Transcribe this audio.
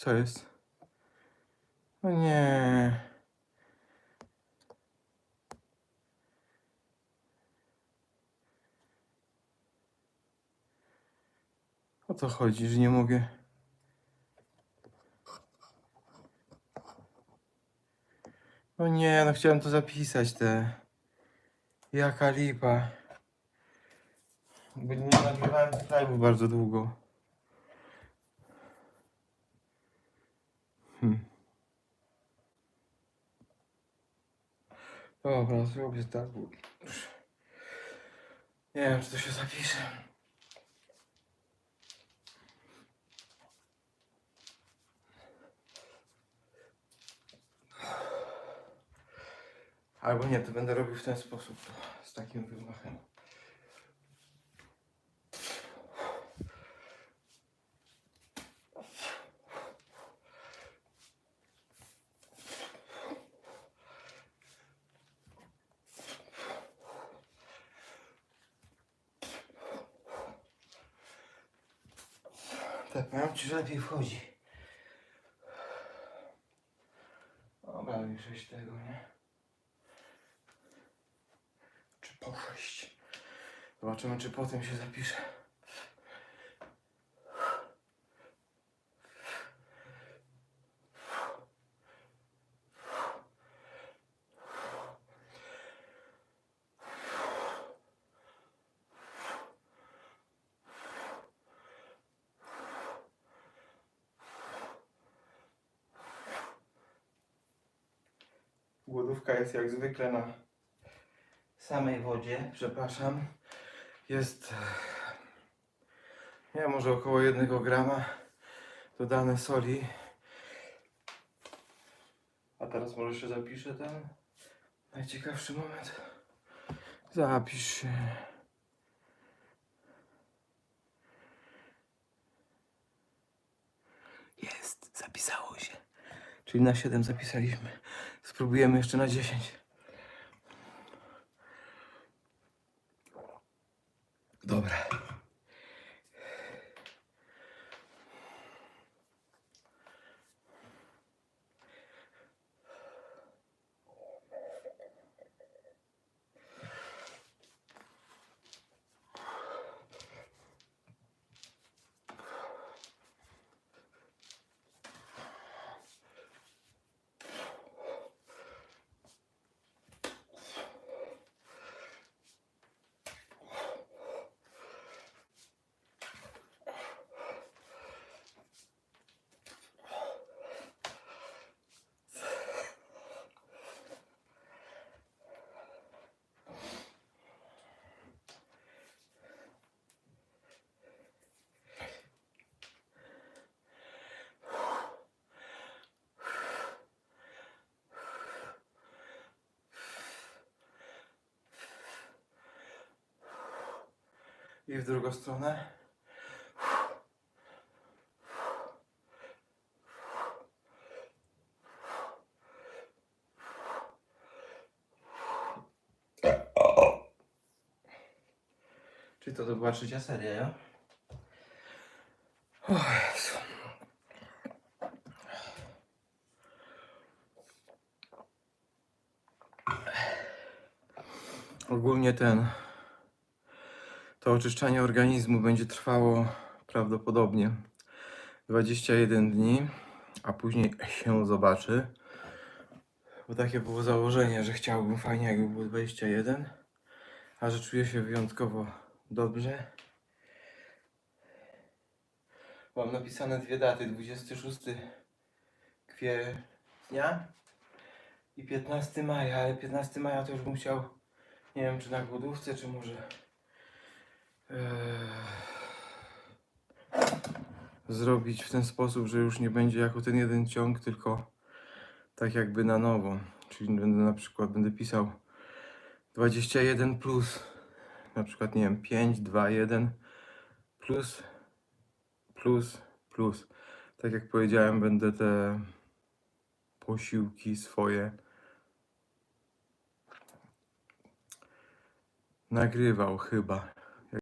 Co jest? O nie. O co chodzi, że nie mogę? O nie, no chciałem to zapisać te. Jaka lipa. Bo nie nagrywałem tych live'ów bardzo długo. Hmm. Dobra, zrobię tak. Nie wiem, czy to się zapisze. Albo nie, to będę robił w ten sposób, z takim wymachem. Tak, powiem ci, że lepiej wchodzi. Dobra, większość tego, nie? Czy po sześć? Zobaczymy, czy potem się zapisze. Głodówka jest jak zwykle na samej wodzie, przepraszam. Jest, nie może około jednego grama dodane soli. A teraz może się zapiszę ten najciekawszy moment. Zapisz się. Jest, zapisało się. Czyli na 7 zapisaliśmy. Spróbujemy jeszcze na 10. Dobra. I w drugą stronę. Czyli to, to była trzecia seria, ja? Ogólnie ten to oczyszczanie organizmu będzie trwało prawdopodobnie 21 dni, a później się zobaczy. Bo takie było założenie, że chciałbym fajnie, jakby było 21, a że czuję się wyjątkowo dobrze. Mam napisane dwie daty: 26 kwietnia i 15 maja, ale 15 maja to już bym chciał, nie wiem, czy na głodówce, czy może zrobić w ten sposób, że już nie będzie jako ten jeden ciąg, tylko tak jakby na nowo. Czyli będę na przykład będę pisał 21 plus na przykład nie wiem 5, 2, 1 plus plus plus. Tak jak powiedziałem, będę te posiłki swoje nagrywał chyba.